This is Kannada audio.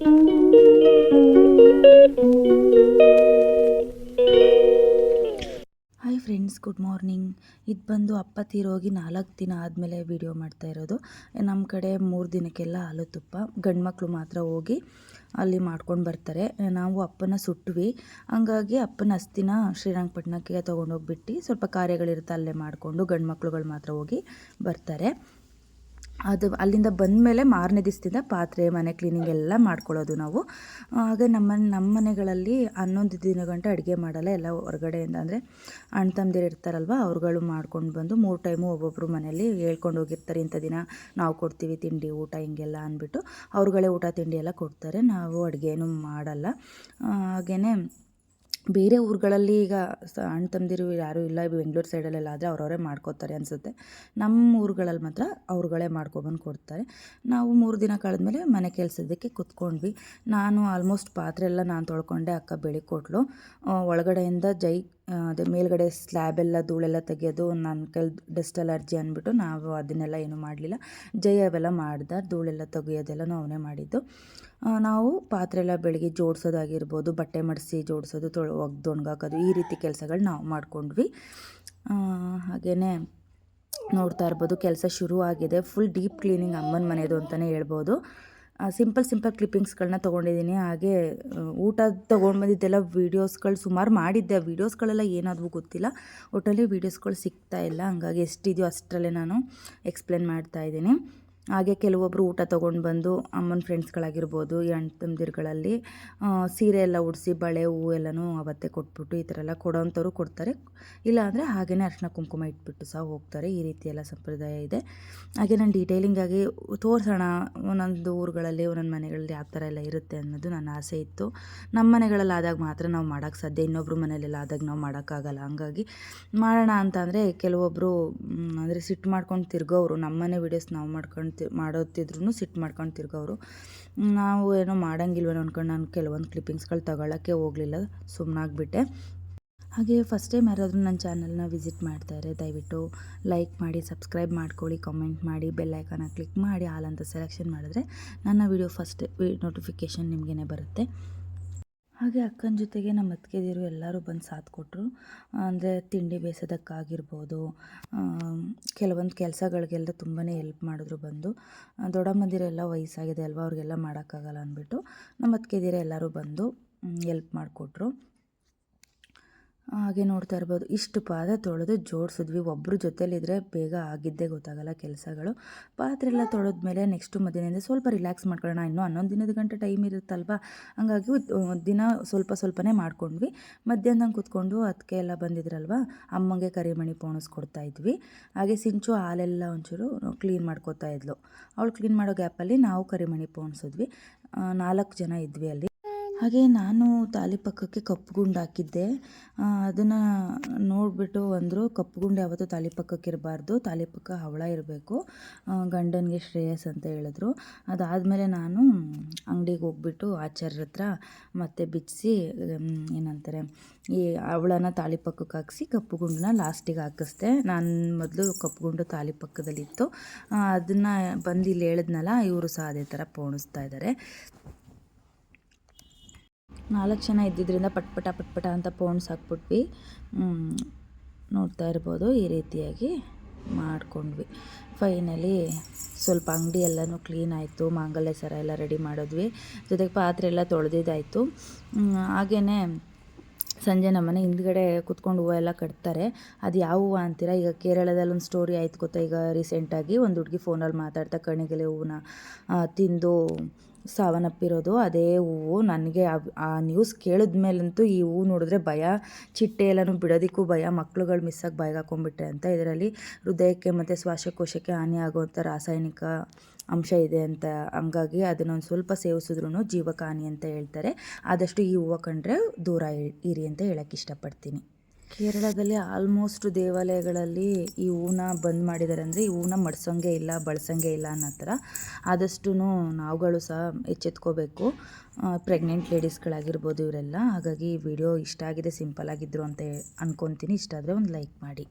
ಹಾಯ್ ಫ್ರೆಂಡ್ಸ್ ಗುಡ್ ಮಾರ್ನಿಂಗ್ ಇದು ಬಂದು ಅಪ್ಪ ತೀರೋಗಿ ನಾಲ್ಕು ದಿನ ಆದಮೇಲೆ ವಿಡಿಯೋ ಮಾಡ್ತಾ ಇರೋದು. ನಮ್ಮ ಕಡೆ ಮೂರು ದಿನಕ್ಕೆಲ್ಲ ಹಾಲು ತುಪ್ಪ. ಗಂಡು ಮಕ್ಕಳು ಮಾತ್ರ ಹೋಗಿ ಅಲ್ಲಿ ಮಾಡ್ಕೊಂಡು ಬರ್ತಾರೆ. ನಾವು ಅಪ್ಪನ ಸುಟ್ವಿ. ಹಂಗಾಗಿ ಅಪ್ಪನ ಅಸ್ತಿನ ಶ್ರೀರಂಗಪಟ್ಟಣಕ್ಕೆ ತೊಗೊಂಡೋಗ್ಬಿಟ್ಟು. ಸ್ವಲ್ಪ ಕಾರ್ಯಗಳಿರುತ್ತೆ ಅಲ್ಲೇ ಮಾಡಿಕೊಂಡು ಗಂಡು ಮಕ್ಕಳುಗಳು ಮಾತ್ರ ಹೋಗಿ ಬರ್ತಾರೆ. ಅದು ಅಲ್ಲಿಂದ ಬಂದ ಮೇಲೆ ಮಾರನೇ ದಿವಸದಿಂದ ಪಾತ್ರೆ, ಮನೆ ಕ್ಲೀನಿಂಗ್ ಎಲ್ಲ ಮಾಡ್ಕೊಳ್ಳೋದು ನಾವು. ಹಾಗೆ ನಮ್ಮ ನಮ್ಮ ಮನೆಗಳಲ್ಲಿ ಹನ್ನೊಂದು ದಿನ ಗಂಟೆ ಅಡುಗೆ ಮಾಡಲ್ಲ, ಎಲ್ಲ ಹೊರಗಡೆಯಿಂದ ಅಂದರೆ ಅಣ್ಣ ತಮ್ಮದಿರು ಇರ್ತಾರಲ್ವ, ಅವ್ರುಗಳು ಮಾಡ್ಕೊಂಡು ಬಂದು ಮೂರು ಟೈಮು ಒಬ್ಬೊಬ್ಬರು ಮನೆಯಲ್ಲಿ ಹೇಳ್ಕೊಂಡು ಹೋಗಿರ್ತಾರೆ, ಇಂಥ ದಿನ ನಾವು ಕೊಡ್ತೀವಿ ತಿಂಡಿ, ಊಟ, ಹಿಂಗೆಲ್ಲ ಅಂದ್ಬಿಟ್ಟು ಅವ್ರುಗಳೇ ಊಟ, ತಿಂಡಿ ಎಲ್ಲ ಕೊಡ್ತಾರೆ. ನಾವು ಅಡುಗೆನೂ ಮಾಡಲ್ಲ. ಹಾಗೆಯೇ ಬೇರೆ ಊರುಗಳಲ್ಲಿ ಈಗ ಸ ಅಣ್ಣ ತಂದಿರು ಯಾರೂ ಇಲ್ಲ ಬೆಂಗಳೂರು ಸೈಡಲ್ಲೆಲ್ಲ ಆದರೆ ಅವ್ರವರೇ ಮಾಡ್ಕೋತಾರೆ ಅನಿಸುತ್ತೆ. ನಮ್ಮ ಊರುಗಳಲ್ಲಿ ಮಾತ್ರ ಅವ್ರುಗಳೇ ಮಾಡ್ಕೊಬಂದು ಕೊಡ್ತಾರೆ. ನಾವು ಮೂರು ದಿನ ಕಳೆದ್ಮೇಲೆ ಮನೆ ಕೆಲಸದಕ್ಕೆ ಕುತ್ಕೊಂಡ್ವಿ. ನಾನು ಆಲ್ಮೋಸ್ಟ್ ಪಾತ್ರೆ ಎಲ್ಲ ನಾನು ತೊಳ್ಕೊಂಡೆ, ಅಕ್ಕ ಬೆಳಿಕೊಟ್ಲು ಒಳಗಡೆಯಿಂದ ಜೈ ಅದೇ ಮೇಲ್ಗಡೆ ಸ್ಲ್ಯಾಬೆಲ್ಲ ಧೂಳೆಲ್ಲ ತೆಗೆಯೋದು ನನ್ನ ಕೈಲಿ ಡಸ್ಟ್ ಅಲರ್ಜಿ ಅಂದ್ಬಿಟ್ಟು ನಾವು ಅದನ್ನೆಲ್ಲ ಏನೂ ಮಾಡಲಿಲ್ಲ. ಜೈ ಅವೆಲ್ಲ ಮಾಡ್ದೆ ಧೂಳೆಲ್ಲ ತೆಗೆಯೋದೆಲ್ಲನೂ ಅವನೇ ಮಾಡಿದ್ದು. ನಾವು ಪಾತ್ರೆ ಎಲ್ಲ ಬೆಳಗ್ಗೆ ಜೋಡಿಸೋದಾಗಿರ್ಬೋದು, ಬಟ್ಟೆ ಮಡಿಸಿ ಜೋಡಿಸೋದು, ತೊಳೆ, ಒಗ್ದು ಒಣಗಾಕೋದು, ಈ ರೀತಿ ಕೆಲಸಗಳು ನಾವು ಮಾಡ್ಕೊಂಡ್ವಿ. ಹಾಗೆಯೇ ನೋಡ್ತಾ ಇರ್ಬೋದು, ಕೆಲಸ ಶುರು ಆಗಿದೆ ಫುಲ್ ಡೀಪ್ ಕ್ಲೀನಿಂಗ್ ಅಮ್ಮನ ಮನೆಯದು ಅಂತಲೇ ಹೇಳ್ಬೋದು. ಸಿಂಪಲ್ ಸಿಂಪಲ್ ಕ್ಲಿಪ್ಪಿಂಗ್ಸ್ಗಳನ್ನ ತೊಗೊಂಡಿದ್ದೀನಿ. ಹಾಗೆ ಊಟ ತೊಗೊಂಡು ಬಂದಿದ್ದೆಲ್ಲ ವೀಡಿಯೋಸ್ಗಳು ಸುಮಾರು ಮಾಡಿದ್ದೆ. ವೀಡಿಯೋಸ್ಗಳೆಲ್ಲ ಏನಾದರೂ ಗೊತ್ತಿಲ್ಲ. ಒಟ್ಟಲ್ಲಿ ವೀಡಿಯೋಸ್ಗಳು ಸಿಗ್ತಾ ಇಲ್ಲ. ಹಂಗಾಗಿ ಎಷ್ಟಿದೆಯೋ ಅಷ್ಟರಲ್ಲೇ ನಾನು ಎಕ್ಸ್ಪ್ಲೇನ್ ಮಾಡ್ತಾ ಇದ್ದೀನಿ. ಹಾಗೆ ಕೆಲವೊಬ್ಬರು ಊಟ ತೊಗೊಂಡು ಬಂದು ಅಮ್ಮನ ಫ್ರೆಂಡ್ಸ್ಗಳಾಗಿರ್ಬೋದು ಈ ಅಣ್ಣ ತಮ್ಮದಿರುಗಳಲ್ಲಿ ಸೀರೆ ಎಲ್ಲ ಉಡಿಸಿ ಬಳೆ ಹೂವು ಎಲ್ಲನೂ ಅವತ್ತೇ ಕೊಟ್ಬಿಟ್ಟು ಈ ಥರ ಎಲ್ಲ ಕೊಡೋವಂಥವ್ರು ಕೊಡ್ತಾರೆ. ಇಲ್ಲ ಅಂದರೆ ಹಾಗೆಯೇ ಅರ್ಶಿನ ಕುಂಕುಮ ಇಟ್ಬಿಟ್ಟು ಸಹ ಹೋಗ್ತಾರೆ. ಈ ರೀತಿ ಎಲ್ಲ ಸಂಪ್ರದಾಯ ಇದೆ. ಹಾಗೆ ನಾನು ಡೀಟೇಲಿಂಗಾಗಿ ತೋರಿಸೋಣ. ಒಂದೊಂದು ಊರುಗಳಲ್ಲಿ, ಒಂದೊಂದು ಮನೆಗಳಲ್ಲಿ ಯಾವ ಥರ ಎಲ್ಲ ಇರುತ್ತೆ ಅನ್ನೋದು ನನ್ನ ಆಸೆ ಇತ್ತು. ನಮ್ಮ ಮನೆಗಳಲ್ಲಿ ಆದಾಗ ಮಾತ್ರ ನಾವು ಮಾಡೋಕ್ಕೆ ಸಾಧ್ಯ. ಇನ್ನೊಬ್ಬರು ಮನೆಯಲ್ಲೆಲ್ಲ ಆದಾಗ ನಾವು ಮಾಡೋಕ್ಕಾಗಲ್ಲ. ಹಂಗಾಗಿ ಮಾಡೋಣ ಅಂತ ಅಂದರೆ ಕೆಲವೊಬ್ಬರು ಅಂದರೆ ಸಿಟ್ಟು ಮಾಡ್ಕೊಂಡು ತಿರ್ಗೋರು ನಮ್ಮನೆ ವೀಡಿಯೋಸ್ ನಾವು ಮಾಡ್ಕೊಂಡು ಮಾಡೋತಿದ್ರು ಸಿಟ್ಟು ಮಾಡ್ಕೊಂಡು ತಿರ್ಗೋರು ನಾವು ಏನೋ ಮಾಡೋಂಗಿಲ್ವೇನೋ ಅಂದ್ಕೊಂಡು ನಾನು ಕೆಲವೊಂದು ಕ್ಲಿಪ್ಪಿಂಗ್ಸ್ಗಳು ತಗೊಳ್ಳೋಕ್ಕೆ ಹೋಗಲಿಲ್ಲ ಸುಮ್ಮನಾಗ್ಬಿಟ್ಟೆ ಹಾಗೆ ಫಸ್ಟ್ ಟೈಮ್ ಯಾರಾದರೂ ನನ್ನ ಚಾನಲ್ನ ವಿಸಿಟ್ ಮಾಡ್ತಾರೆ, ದಯವಿಟ್ಟು ಲೈಕ್ ಮಾಡಿ ಸಬ್ಸ್ಕ್ರೈಬ್ ಮಾಡ್ಕೊಳ್ಳಿ ಕಾಮೆಂಟ್ ಮಾಡಿ ಬೆಲ್ ಐಕಾನ ಕ್ಲಿಕ್ ಮಾಡಿ ಹಾಲಂತ ಸೆಲೆಕ್ಷನ್ ಮಾಡಿದ್ರೆ ನನ್ನ ವಿಡಿಯೋ ಫಸ್ಟ್ ನೋಟಿಫಿಕೇಷನ್ ನಿಮಗೇನೆ ಬರುತ್ತೆ. ಹಾಗೆ ಅಕ್ಕನ ಜೊತೆಗೆ ನಮ್ಮ ಅತ್ತಿಗೆದಿರು ಎಲ್ಲರೂ ಬಂದು ಸಾಥ್ ಕೊಟ್ಟರು ಅಂದರೆ ತಿಂಡಿ ಬೇಯಿಸೋದಕ್ಕಾಗಿರ್ಬೋದು ಕೆಲವೊಂದು ಕೆಲಸಗಳಿಗೆಲ್ಲ ತುಂಬಾ ಎಲ್ಪ್ ಮಾಡಿದ್ರು ಬಂದು. ದೊಡ್ಡಮ್ಮಂದಿರೆಲ್ಲ ವಯಸ್ಸಾಗಿದೆ ಅಲ್ವಾ, ಅವ್ರಿಗೆಲ್ಲ ಮಾಡೋಕ್ಕಾಗಲ್ಲ ಅಂದ್ಬಿಟ್ಟು ನಮ್ಮ ಅತ್ತಿಗೆದಿರೆ ಎಲ್ಲರೂ ಬಂದು ಎಲ್ಪ್ ಮಾಡಿಕೊಟ್ರು. ಹಾಗೆ ನೋಡ್ತಾ ಇರ್ಬೋದು. ಇಷ್ಟು ಪಾದ ತೊಳೆದು ಜೋಡಿಸಿದ್ವಿ. ಒಬ್ಬರು ಜೊತೆಲಿದ್ರೆ ಬೇಗ ಆಗಿದ್ದೇ ಗೊತ್ತಾಗಲ್ಲ ಕೆಲಸಗಳು. ಪಾತ್ರೆ ಎಲ್ಲ ತೊಳೆದ್ಮೇಲೆ ನೆಕ್ಸ್ಟು ಮಧ್ಯಾಹ್ನದಿಂದ ಸ್ವಲ್ಪ ರಿಲ್ಯಾಕ್ಸ್ ಮಾಡ್ಕೊಳ್ಳೋಣ. ಇನ್ನೂ ಹನ್ನೊಂದು ದಿನದ ಗಂಟೆ ಟೈಮ್ ಇರುತ್ತಲ್ವ? ಹಂಗಾಗಿ ದಿನ ಸ್ವಲ್ಪ ಸ್ವಲ್ಪನೇ ಮಾಡ್ಕೊಂಡ್ವಿ. ಮಧ್ಯಾಹ್ನ ಕೂತ್ಕೊಂಡು ಅದಕ್ಕೆ ಎಲ್ಲ ಬಂದಿದ್ರಲ್ವ? ಅಮ್ಮಂಗೆ ಕರಿಮಣಿ ಪೋಣಿಸ್ಕೊಡ್ತಾ ಇದ್ವಿ. ಹಾಗೆ ಸಿಂಚು ಹಾಲೆಲ್ಲ ಒಂಚೂರು ಕ್ಲೀನ್ ಮಾಡ್ಕೋತಾ ಇದ್ಲು. ಅವಳು ಕ್ಲೀನ್ ಮಾಡೋ ಗ್ಯಾಪಲ್ಲಿ ನಾವು ಕರಿಮಣಿ ಪೋಣಿಸಿದ್ವಿ. ನಾಲ್ಕು ಜನ ಇದ್ವಿ ಅಲ್ಲಿ. ಹಾಗೆ ನಾನು ತಾಲಿಪಕ್ಕಕ್ಕೆ ಪಕ್ಕಕ್ಕೆ ಕಪ್ಪು ಹಾಕಿದ್ದೆ. ಅದನ್ನು ನೋಡಿಬಿಟ್ಟು ಅಂದರು ಕಪ್ಪು ಗುಂಡು ಯಾವತ್ತೂ ಪಕ್ಕಕ್ಕೆ ಇರಬಾರ್ದು, ತಾಲಿ ಪಕ್ಕ ಹವಳ ಇರಬೇಕು ಗಂಡನಿಗೆ ಶ್ರೇಯಸ್ ಅಂತ ಹೇಳಿದ್ರು. ಅದಾದಮೇಲೆ ನಾನು ಅಂಗಡಿಗೆ ಹೋಗ್ಬಿಟ್ಟು ಆಚಾರ್ಯರ ಹತ್ರ ಮತ್ತೆ ಬಿಚ್ಚಿಸಿ ಏನಂತಾರೆ, ಈ ಹವಳನ ತಾಲಿ ಪಕ್ಕಕ್ಕೆ ಹಾಕಿಸಿ ಕಪ್ಪು ಗುಂಡನ್ನ ಲಾಸ್ಟಿಗೆ ಹಾಕಿಸ್ದೆ. ನಾನು ಮೊದಲು ಕಪ್ಪು ಗುಂಡು ಪಕ್ಕದಲ್ಲಿತ್ತು. ಅದನ್ನು ಬಂದು ಇಲ್ಲಿ ಹೇಳಿದ್ನಲ್ಲ, ಇವರು ಸಹ ಅದೇ ಥರ ಪೋಣಿಸ್ತಾ ಇದ್ದಾರೆ ನಾಲ್ಕು ಜನ ಇದ್ದಿದ್ದರಿಂದ ಪಟ್ಪಟ ಪಟ್ಪಟ ಅಂತ ಪೌಂಡ್ಸ್ ಹಾಕ್ಬಿಟ್ವಿ. ನೋಡ್ತಾ ಇರ್ಬೋದು ಈ ರೀತಿಯಾಗಿ ಮಾಡ್ಕೊಂಡ್ವಿ. ಫೈನಲಿ ಸ್ವಲ್ಪ ಅಂಗಡಿ ಎಲ್ಲನೂ ಕ್ಲೀನ್ ಆಯಿತು, ಮಾಂಗಲ್ಯ ಸರ ಎಲ್ಲ ರೆಡಿ ಮಾಡಿದ್ವಿ. ಜೊತೆಗೆ ಪಾತ್ರೆ ಎಲ್ಲ ತೊಳೆದಿದ್ದಾಯಿತು. ಹಾಗೇ ಸಂಜೆ ನಮ್ಮನೆ ಹಿಂದ್ಗಡೆ ಕುತ್ಕೊಂಡು ಹೂವು ಎಲ್ಲ ಕಟ್ತಾರೆ. ಅದು ಯಾವ ಹೂವು ಅಂತೀರಾ? ಈಗ ಕೇರಳದಲ್ಲಿ ಒಂದು ಸ್ಟೋರಿ ಆಯ್ತು ಗೊತ್ತಾ? ಈಗ ರೀಸೆಂಟಾಗಿ ಒಂದು ಹುಡುಗಿ ಫೋನಲ್ಲಿ ಮಾತಾಡ್ತಾ ಕಣಿಗೆಲೆ ಹೂವನ್ನ ತಿಂದು ಸಾವನ್ನಪ್ಪಿರೋದು. ಅದೇ ಹೂವು ನನಗೆ ಆ ನ್ಯೂಸ್ ಕೇಳಿದ ಮೇಲಂತೂ ಈ ಹೂವು ನೋಡಿದ್ರೆ ಭಯ. ಚಿಟ್ಟೆ ಎಲ್ಲನೂ ಬಿಡೋದಕ್ಕೂ ಭಯ. ಮಕ್ಳುಗಳು ಮಿಸ್ಸಾಗಿ ಬಾಯಿಗೆ ಹಾಕೊಂಡ್ಬಿಟ್ಟೆ ಅಂತ ಇದರಲ್ಲಿ ಹೃದಯಕ್ಕೆ ಮತ್ತು ಶ್ವಾಸಕೋಶಕ್ಕೆ ಹಾನಿ ಆಗುವಂಥ ರಾಸಾಯನಿಕ ಅಂಶ ಇದೆ ಅಂತ. ಹಂಗಾಗಿ ಅದನ್ನೊಂದು ಸ್ವಲ್ಪ ಸೇವಿಸಿದ್ರೂ ಜೀವಕ್ಕೆ ಹಾನಿ ಅಂತ ಹೇಳ್ತಾರೆ. ಆದಷ್ಟು ಈ ಹೂವು ಕಂಡ್ರೆ ದೂರ ಇರಿ ಅಂತ ಹೇಳೋಕ್ಕೆ ಇಷ್ಟಪಡ್ತೀನಿ. ಕೇರಳದಲ್ಲಿ ಆಲ್ಮೋಸ್ಟ್ ದೇವಾಲಯಗಳಲ್ಲಿ ಈ ಹೂನ ಬಂದ್ ಮಾಡಿದ್ದಾರೆ ಅಂದರೆ ಈ ಹೂನ ಮಡ್ಸೋಂಗೆ ಇಲ್ಲ, ಬಳಸೋಂಗೆ ಇಲ್ಲ ಅನ್ನೋ ಥರ. ಆದಷ್ಟು ನಾವುಗಳು ಸಹ ಎಚ್ಚೆತ್ಕೋಬೇಕು. ಪ್ರೆಗ್ನೆಂಟ್ ಲೇಡೀಸ್ಗಳಾಗಿರ್ಬೋದು ಇವರೆಲ್ಲ. ಹಾಗಾಗಿ ವಿಡಿಯೋ ಇಷ್ಟ ಆಗಿದೆ ಸಿಂಪಲ್ ಆಗಿದ್ದರು ಅಂತ ಅನ್ಕೊತೀನಿ. ಇಷ್ಟ ಆದರೆ ಒಂದು ಲೈಕ್ ಮಾಡಿ.